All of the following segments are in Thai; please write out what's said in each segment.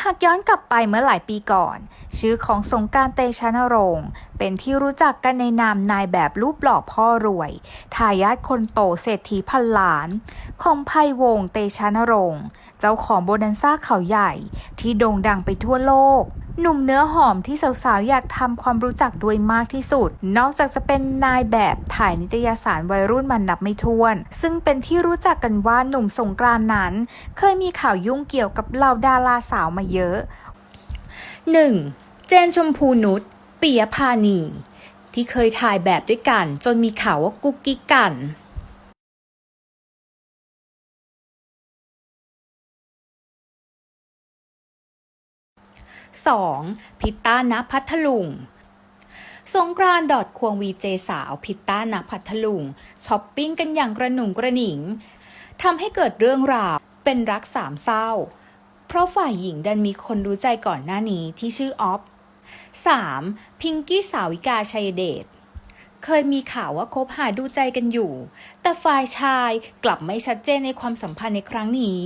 หากย้อนกลับไปเมื่อหลายปีก่อน ชื่อของสงการเตชะนรงค์เป็นที่รู้จักกันในนามนายแบบรูปหล่อพ่อรวย ทายาทคนโตเศรษฐีพันล้าน ของไพวงเตชะนรงค์เจ้าของโบนันซ่าเขาใหญ่ที่โด่งดังไปทั่วโลก หนุ่มเนื้อหอมที่สาวๆ อยากทำความรู้จักด้วยมากที่สุด นอกจากจะเป็นนายแบบถ่ายนิตยสารวัยรุ่นมันนับไม่ถ้วน ซึ่งเป็นที่รู้จักกันว่าหนุ่มสงกรานนั้น เคยมีข่าวยุ่งเกี่ยวกับเหล่าดาราสาวมาเยอะ 1. เจนชมพูนุชปิยพานี ที่เคยถ่ายแบบด้วยกัน จนมีข่าวว่ากุ๊กกิ๊กกัน 2. พิตต้าณพัทลุงสงกรานต์ดอดควงวีเจสาวพิตต้าณพัทลุงช้อปปิ้งกันอย่างกระหนุ่งกระหนิงทำให้เกิดเรื่องราวเป็นรักสามเศร้า เพราะฝ่ายหญิงดันมีคนรู้ใจก่อนหน้านี้ที่ชื่อออฟ 3. พิงกี้สาวิกาชัยเดชเคยมีข่าวว่าคบหาดูใจกันอยู่ แต่ฝ่ายชายกลับไม่ชัดเจนในความสัมพันธ์ในครั้งนี้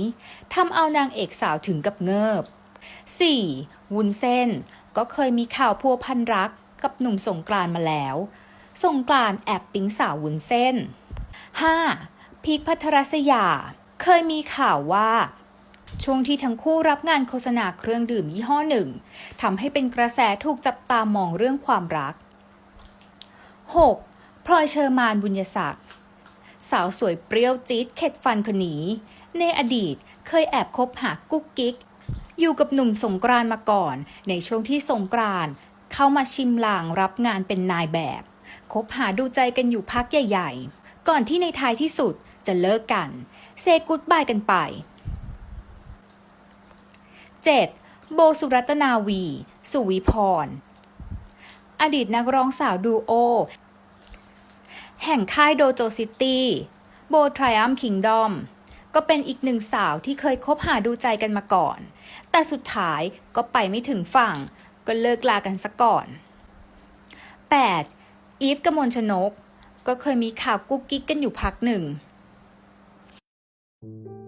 ทำเอานางเอกสาวถึงกับเงิบ 4. วุ้นเส้น ก็เคยมีข่าวพัวพันรักกับหนุ่มสงกรานมาแล้ว สงกรานแอบปิ๊งสาววุ้นเส้น 5. พีคพัทรศยา เคยมีข่าวว่า ช่วงที่ทั้งคู่รับงานโฆษณาเครื่องดื่มยี่ห้อหนึ่งทำให้เป็นกระแสถูกจับตามองเรื่องความรัก 6. พลอยเชอร์มานบุญยศักดิ์สาวสวยเปรี้ยวจี๊ดเข็ดฟันคนนี้ ในอดีตเคยแอบคบหากุ๊กกิ๊ก อยู่กับหนุ่มสงกรานมาก่อน ในช่วงที่สงกรานเข้ามาชิมลางรับงานเป็นนายแบบ คบหาดูใจกันอยู่พักใหญ่ ๆ ก่อนที่ในท้ายที่สุดจะเลิกกัน เซกุดบายกันไป 7. โบสุรัตนาวี สุวิพร อดีตนักร้องสาวดูโอ แห่งค่ายโดโจซิตี้ โบทริอัมคิงดอม ก็เป็นอีกหนึ่งสาวที่เคยคบหาดูใจกันมาก่อน แต่สุดท้ายก็ไปไม่ถึงฝั่ง ก็เลิกลากันซะก่อน 8. อีฟกมลชนก ก็เคยมีข่าวกุ๊กกิ๊กกันอยู่พักหนึ่ง thank you